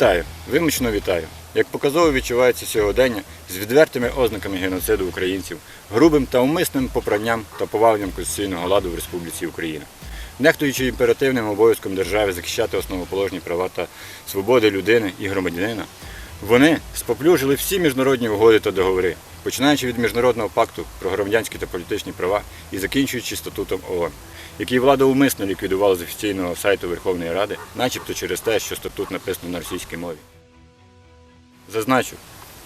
Вітаю, вимучно вітаю. Як показово відчувається сьогодення з відвертими ознаками геноциду українців, грубим та умисним попранням та поваленням конституційного ладу в Республіці Україна. Нехтуючи імперативним обов'язком держави захищати основоположні права та свободи людини і громадянина, вони споплюжили всі міжнародні угоди та договори, починаючи від Міжнародного пакту про громадянські та політичні права і закінчуючи статутом ООН, який влада умисно ліквідувала з офіційного сайту Верховної Ради, начебто через те, що статут написано на російській мові. Зазначу,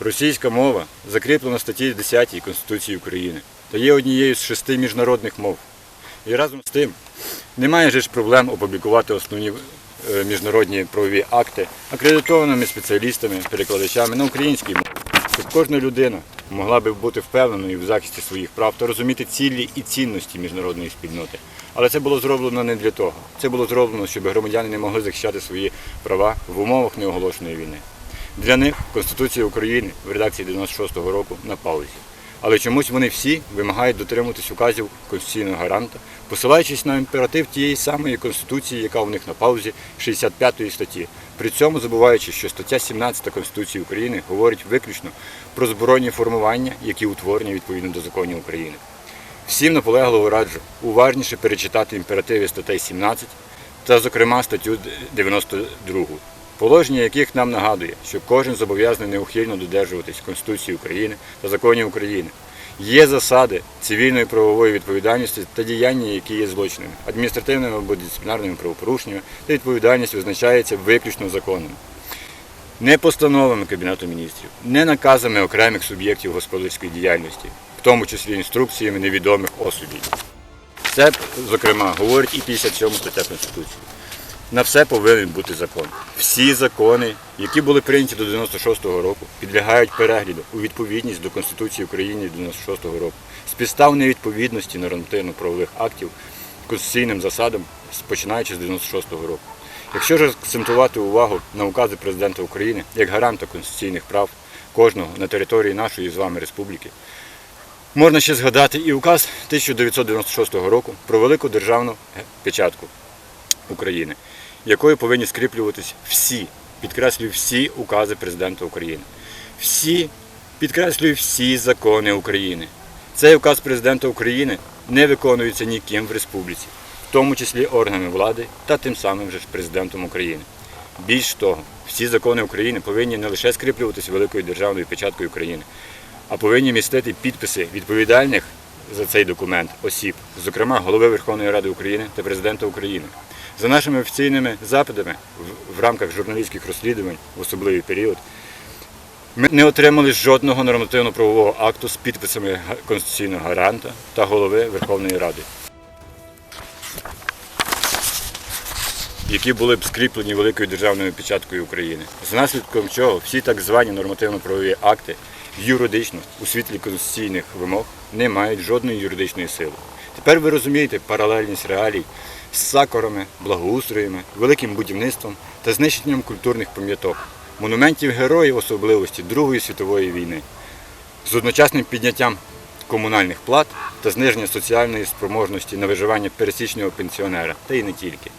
російська мова закріплена в статті 10 Конституції України та є однією з шести міжнародних мов. І разом з тим немає ж проблем опублікувати основні е, міжнародні правові акти акредитованими спеціалістами, перекладачами на українській мові, щоб кожна людина могла би бути впевненою в захисті своїх прав та розуміти цілі і цінності міжнародної спільноти. Але це було зроблено не для того. Це було зроблено, щоб громадяни не могли захищати свої права в умовах неоголошеної війни. Для них Конституція України в редакції 96-го року на паузі. Але чомусь вони всі вимагають дотримуватись указів конституційного гаранта, посилаючись на імператив тієї самої Конституції, яка у них на паузі 65 статті. При цьому забуваючи, що стаття 17 Конституції України говорить виключно про збройні формування, які утворені відповідно до законів України. Всім наполегливо раджу уважніше перечитати імперативи статей 17 та, зокрема, статтю 92, положення яких нам нагадує, що кожен зобов'язаний неухильно додержуватись Конституції України та законів України. Є засади цивільної правової відповідальності та діяння, які є злочинами, адміністративними або дисциплінарними правопорушеннями, та відповідальність визначається виключно законом. Не постановами Кабінету міністрів, не наказами окремих суб'єктів господарської діяльності, в тому числі інструкціями невідомих особів. Це, зокрема, говорить і 57 стаття Конституції. На все повинен бути закон. Всі закони, які були прийняті до 96-го року, підлягають перегляду у відповідність до Конституції України 96-го року з підстав невідповідності нормативно-правових актів конституційним засадам, починаючи з 96-го року. Якщо ж акцентувати увагу на укази президента України як гаранта конституційних прав кожного на території нашої з вами республіки, можна ще згадати і указ 1996 року про велику державну печатку України, якою повинні скріплюватись всі, підкреслюю, всі укази президента України. Всі, підкреслюю, всі закони України. Цей указ президента України не виконується ніким в республіці, в тому числі органами влади та тим самим же президентом України. Більш того, всі закони України повинні не лише скріплюватися великою державною печаткою України, а повинні містити підписи відповідальних за цей документ осіб, зокрема голови Верховної Ради України та президента України. За нашими офіційними запитами в- рамках журналістських розслідувань в особливий період ми не отримали жодного нормативно-правового акту з підписами конституційного гаранта та голови Верховної Ради, які були б скріплені великою державною печаткою України. За наслідком чого всі так звані нормативно-правові акти юридично у світлі конституційних вимог не мають жодної юридичної сили. Тепер ви розумієте паралельність реалій з сакорами, благоустроями, великим будівництвом та знищенням культурних пам'яток, монументів героїв особливості Другої світової війни, з одночасним підняттям комунальних плат та зниження соціальної спроможності на виживання пересічного пенсіонера, та й не тільки.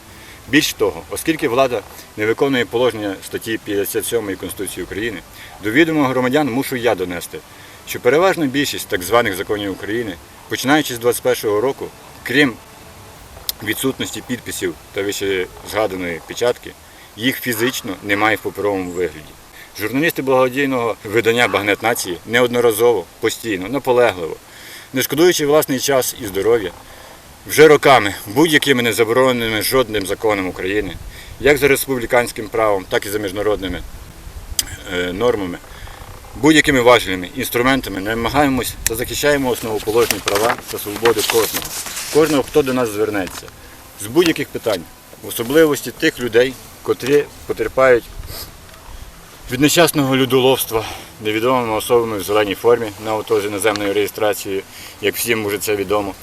Більш того, оскільки влада не виконує положення статті 57 Конституції України, до відома громадян мушу я донести, що переважна більшість так званих законів України, починаючи з 21 року, крім відсутності підписів та вище згаданої печатки, їх фізично немає в паперовому вигляді. Журналісти благодійного видання Багнет нації неодноразово, постійно, наполегливо, не шкодуючи власний час і здоров'я, вже роками будь-якими не забороненими жодним законом України, як за республіканським правом, так і за міжнародними е, нормами, будь-якими важливими інструментами намагаємось та захищаємо основоположні права та свободи кожного, кожного, хто до нас звернеться, з будь-яких питань, в особливості тих людей, котрі потерпають від нещасного людоловства невідомими особами в зеленій формі на авто з іноземною реєстрацією, як всім уже це відомо,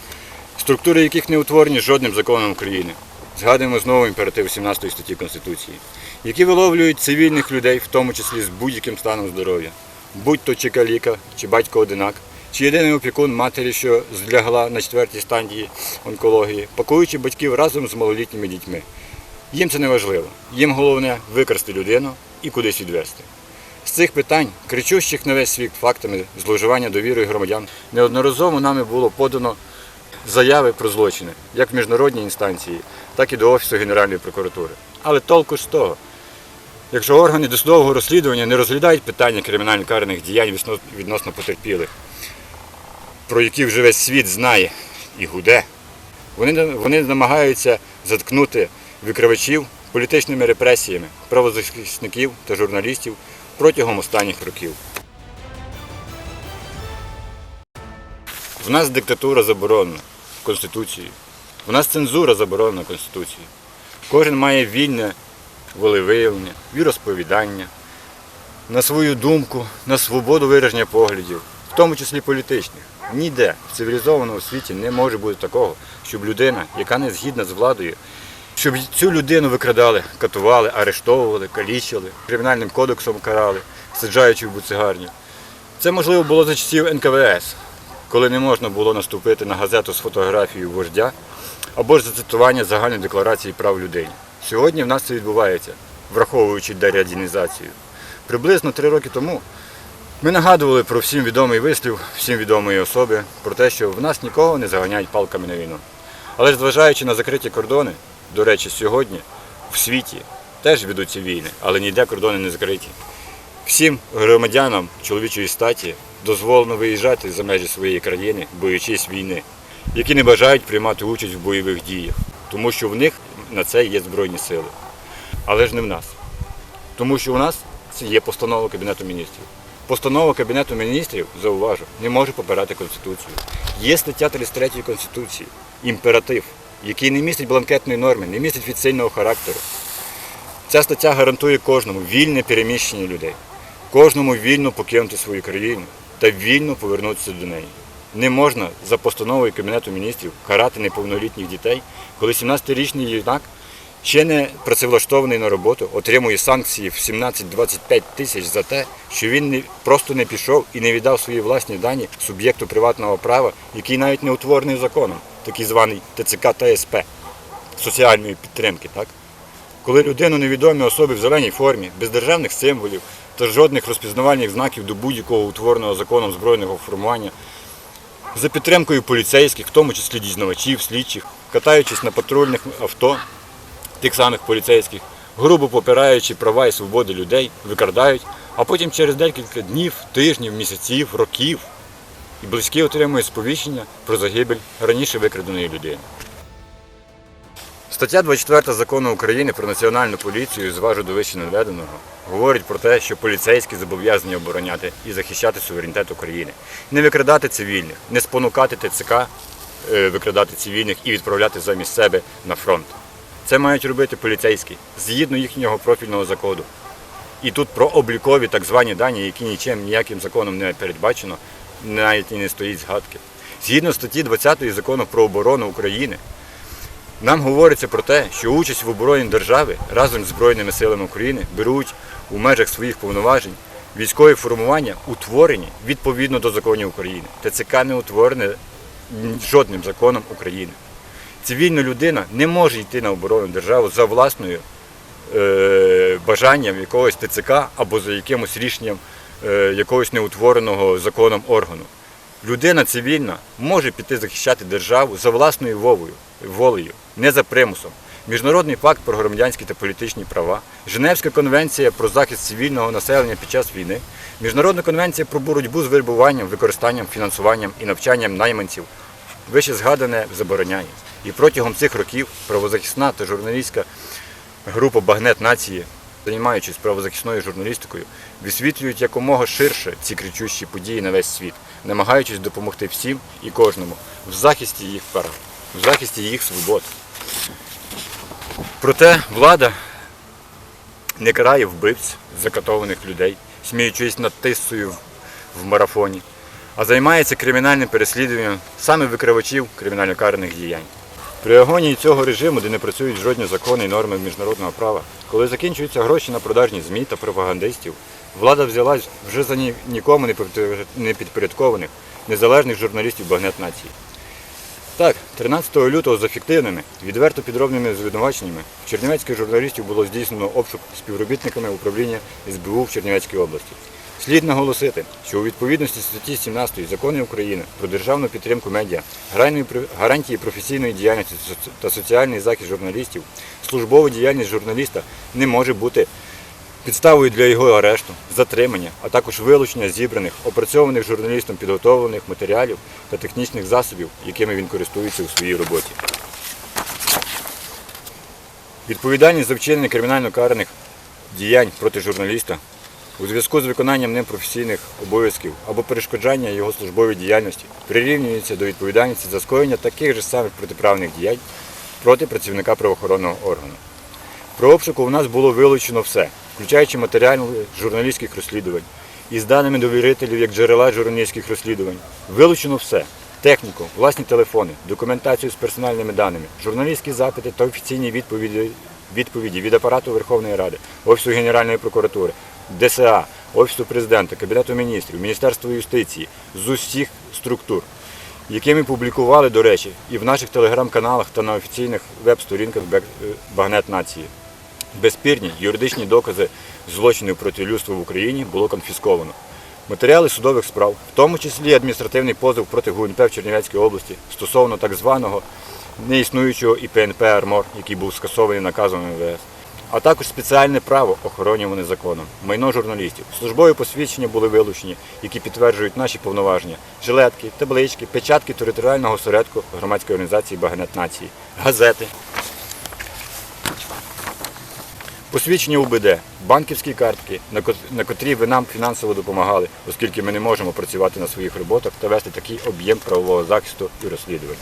структури яких не утворені жодним законом України. Згадуємо знову імператив 17 статті Конституції, які виловлюють цивільних людей, в тому числі з будь-яким станом здоров'я, будь-то чи каліка, чи батько одинак, чи єдиний опікун матері, що злягла на четвертій стадії онкології, пакуючи батьків разом з малолітніми дітьми. Їм це не важливо. Їм головне викрасти людину і кудись відвести. З цих питань, кричущих на весь світ фактами зловживання довірою громадян, неодноразово нами було подано заяви про злочини, як в міжнародній інстанції, так і до Офісу Генеральної прокуратури. Але толку з того, якщо органи досудового розслідування не розглядають питання кримінально-карних діянь відносно потерпілих, про які вже весь світ знає і гуде, вони, вони намагаються заткнути викривачів політичними репресіями, правозахисників та журналістів протягом останніх років. В нас диктатура заборонена Конституцією. В нас цензура заборонена Конституцією. Кожен має вільне волевиявлення, віросповідання, на свою думку, на свободу вираження поглядів, в тому числі політичних. Ніде в цивілізованому світі не може бути такого, щоб людина, яка не згідна з владою, щоб цю людину викрадали, катували, арештовували, калічили, кримінальним кодексом карали, саджаючи в буцегарню. Це можливо було за часів НКВС, коли не можна було наступити на газету з фотографією вождя або ж зацитування загальної декларації прав людини. Сьогодні в нас це відбувається, враховуючи дерадінізацію. Приблизно три роки тому ми нагадували про всім відомий вислів, всім відомої особи, про те, що в нас нікого не заганяють палками на війну. Але ж зважаючи на закриті кордони, до речі, сьогодні в світі теж ведуться війни, але ніде кордони не закриті. Всім громадянам чоловічої статі дозволено виїжджати за межі своєї країни, боючись війни, які не бажають приймати участь в бойових діях, тому що в них на це є збройні сили. Але ж не в нас. Тому що у нас це є постанова Кабінету міністрів. Постанова Кабінету міністрів, зауважу, не може попирати Конституцію. Є стаття 33 Конституції, імператив, який не містить бланкетної норми, не містить відсильного характеру. Ця стаття гарантує кожному вільне переміщення людей, кожному вільно покинути свою країну та вільно повернутися до неї. Не можна за постановою Кабінету міністрів карати неповнолітніх дітей, коли 17-річний юнак, ще не працевлаштований на роботу, отримує санкції в 17-25 тисяч за те, що він не, просто не пішов і не віддав свої власні дані суб'єкту приватного права, який навіть не утворений законом, такий званий ТЦК та СП соціальної підтримки. Так? Коли людину невідомі особи в зеленій формі, без державних символів та жодних розпізнавальних знаків до будь-якого утвореного законом збройного формування, за підтримкою поліцейських, в тому числі дізнавачів, слідчих, катаючись на патрульних авто тих самих поліцейських, грубо попираючи права і свободи людей, викрадають, а потім через декілька днів, тижнів, місяців, років і близькі отримують сповіщення про загибель раніше викраденої людини. Стаття 24 закону України про національну поліцію, зважу до вище наведеного, говорить про те, що поліцейські зобов'язані обороняти і захищати суверенітет України, не викрадати цивільних, не спонукати ТЦК е, викрадати цивільних і відправляти замість себе на фронт. Це мають робити поліцейські згідно їхнього профільного закону. І тут про облікові так звані дані, які нічим ніяким законом не передбачено, навіть і не стоїть згадки. Згідно статті 20 закону про оборону України, нам говориться про те, що участь в обороні держави разом з Збройними силами України беруть у межах своїх повноважень військові формування, утворені відповідно до законів України. ТЦК не утворене жодним законом України. Цивільна людина не може йти на оборону держави за власною е, бажанням якогось ТЦК або за якимось рішенням е, якогось неутвореного законом органу. Людина цивільна може піти захищати державу за власною вовою, волею, не за примусом. Міжнародний пакт про громадянські та політичні права, Женевська конвенція про захист цивільного населення під час війни, Міжнародна конвенція про боротьбу з вербуванням, використанням, фінансуванням і навчанням найманців, вище згадане забороняє. І протягом цих років правозахисна та журналістська група Багнет нації, займаючись правозахисною журналістикою, висвітлюють якомога ширше ці кричущі події на весь світ, намагаючись допомогти всім і кожному в захисті їх прав, в захисті їх свобод. Проте влада не карає вбивць, закатованих людей, сміючись над тисою в, марафоні, а займається кримінальним переслідуванням саме викривачів кримінально-карних діянь. При агонії цього режиму, де не працюють жодні закони і норми міжнародного права, коли закінчуються гроші на продажні ЗМІ та пропагандистів, влада взялась вже за нікому не підпорядкованих, незалежних журналістів багнет нації. Так, 13 лютого за фіктивними, відверто підробними звинуваченнями чернівецьких журналістів було здійснено обшук співробітниками управління СБУ в Чернівецькій області. Слід наголосити, що у відповідності статті 17 закону України про державну підтримку медіа, гарантії професійної діяльності та соціальний захист журналістів, службова діяльність журналіста не може бути підставою для його арешту, затримання, а також вилучення зібраних, опрацьованих журналістом підготовлених матеріалів та технічних засобів, якими він користується у своїй роботі. Відповідальність за вчинення кримінально караних діянь проти журналіста у зв'язку з виконанням ним професійних обов'язків або перешкоджання його службовій діяльності прирівнюється до відповідальності за скоєння таких же самих протиправних діянь проти працівника правоохоронного органу. Про обшуку у нас було вилучено все, включаючи матеріали журналістських розслідувань із даними довірителів як джерела журналістських розслідувань. Вилучено все. Техніку, власні телефони, документацію з персональними даними, журналістські запити та офіційні відповіді, відповіді від апарату Верховної Ради, Офісу Генеральної прокуратури, ДСА, Офісу президента, Кабінету міністрів, Міністерства юстиції з усіх структур які ми публікували, до речі, і в наших телеграм-каналах та на офіційних веб-сторінках е, Багнет Нації. Безспірні юридичні докази злочинів проти людства в Україні було конфісковано. Матеріали судових справ, в тому числі адміністративний позов проти ГУНП в Чернівецькій області стосовно так званого неіснуючого ІПНП «Армор», який був скасований наказом МВС, а також спеціальне право, охоронюване законом, майно журналістів. Службові посвідчення були вилучені, які підтверджують наші повноваження, жилетки, таблички, печатки територіального осередку громадської організації Багнет Нації, газети, Посвідчення УБД, банківські картки, на кот- на котрі ви нам фінансово допомагали, оскільки ми не можемо працювати на своїх роботах та вести такий об'єм правового захисту і розслідувань.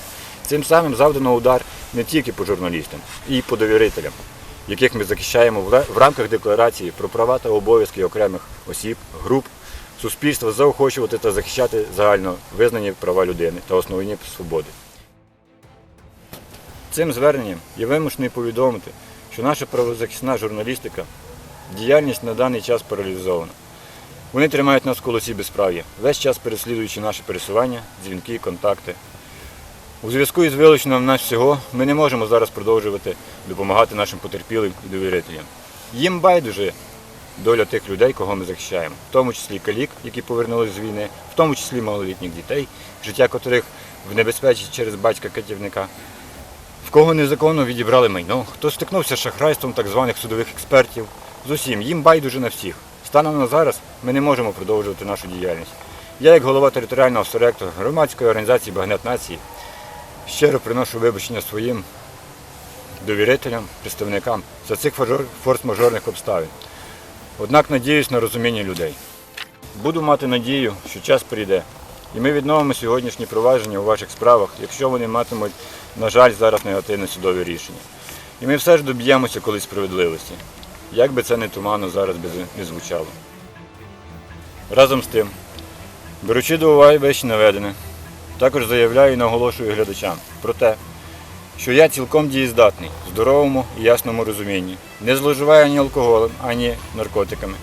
Цим самим завдано удар не тільки по журналістам, і по довірителям, яких ми захищаємо в рамках декларації про права та обов'язки окремих осіб, груп, суспільства заохочувати та захищати загально визнані права людини та основні свободи. Цим зверненням я вимушений повідомити, що наша правозахисна журналістика діяльність на даний час паралізована. Вони тримають нас в колосі безправ'я, весь час переслідуючи наше пересування, дзвінки, контакти. У зв'язку із вилученням нас всього ми не можемо зараз продовжувати допомагати нашим потерпілим і довірителям. Їм байдуже доля тих людей, кого ми захищаємо, в тому числі калік, які повернулись з війни, в тому числі малолітніх дітей, життя котрих в небезпеці через батька-катівника, в кого незаконно відібрали майно, хто стикнувся з шахрайством так званих судових експертів. З усім, їм байдуже на всіх. Станом на зараз ми не можемо продовжувати нашу діяльність. Я, як голова територіального осередку громадської організації Багнет Нації, щиро приношу вибачення своїм довірителям, представникам за цих форс-мажорних обставин. Однак надіюсь на розуміння людей. Буду мати надію, що час прийде, і ми відновимо сьогоднішні провадження у ваших справах, якщо вони матимуть, на жаль, зараз негативне судове рішення. І ми все ж доб'ємося колись справедливості, як би це не туманно зараз не звучало. Разом з тим, беручи до уваги вище наведене, також заявляю і наголошую глядачам про те, що я цілком дієздатний, в здоровому і ясному розумінні, не зловживаю ані алкоголем, ані наркотиками.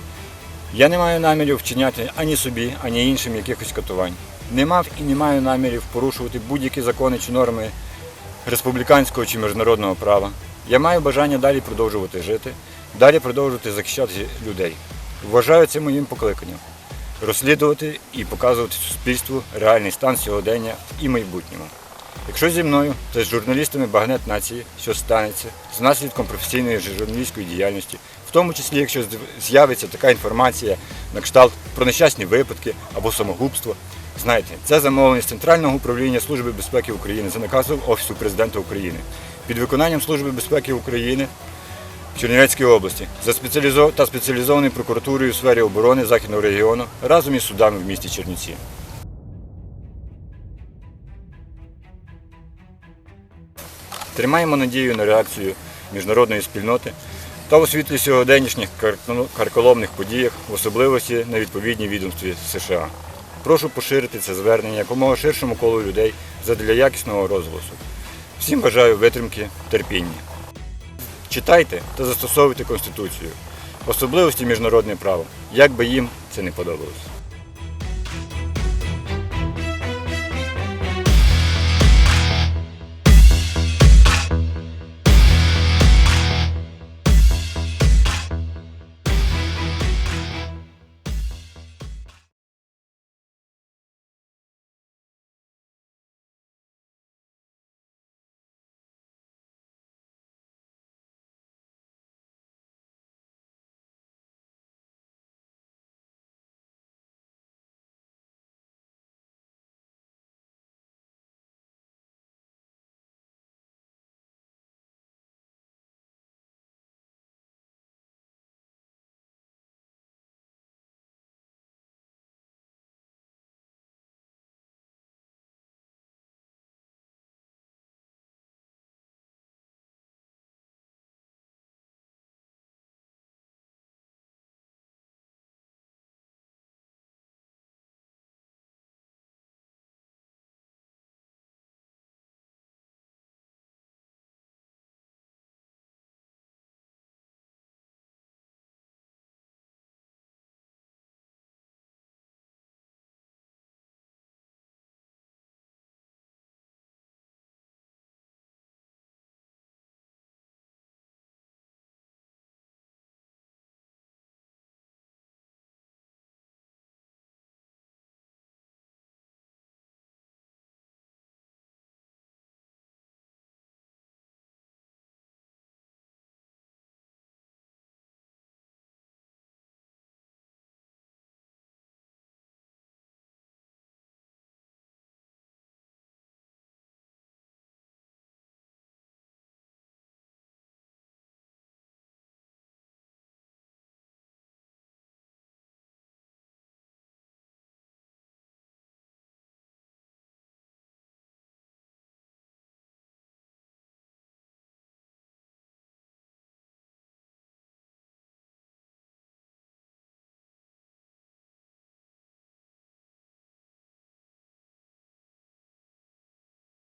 Я не маю намірів вчиняти ані собі, ані іншим якихось катувань. Не мав і не маю намірів порушувати будь-які закони чи норми республіканського чи міжнародного права. Я маю бажання далі продовжувати жити, далі продовжувати захищати людей. Вважаю це моїм покликанням розслідувати і показувати суспільству реальний стан сьогодення і майбутнього. Якщо зі мною та з журналістами Багнет нації щось станеться з наслідком професійної журналістської діяльності, в тому числі, якщо з'явиться така інформація на кшталт про нещасні випадки або самогубство, знаєте, це замовлення з Центрального управління Служби безпеки України за наказом Офісу президента України під виконанням Служби безпеки України Чернівецької області та спеціалізованою прокуратурою у сфері оборони Західного регіону разом із судами в місті Чернівці. Тримаємо надію на реакцію міжнародної спільноти та у світлі сьогоденішніх карколомних подіях, в особливості на відповідній відомстві США. Прошу поширити це звернення якомога ширшому колу людей задля якісного розголосу. Всім бажаю витримки, терпіння. Читайте та застосовуйте Конституцію, особливості міжнародне право, як би їм це не подобалось.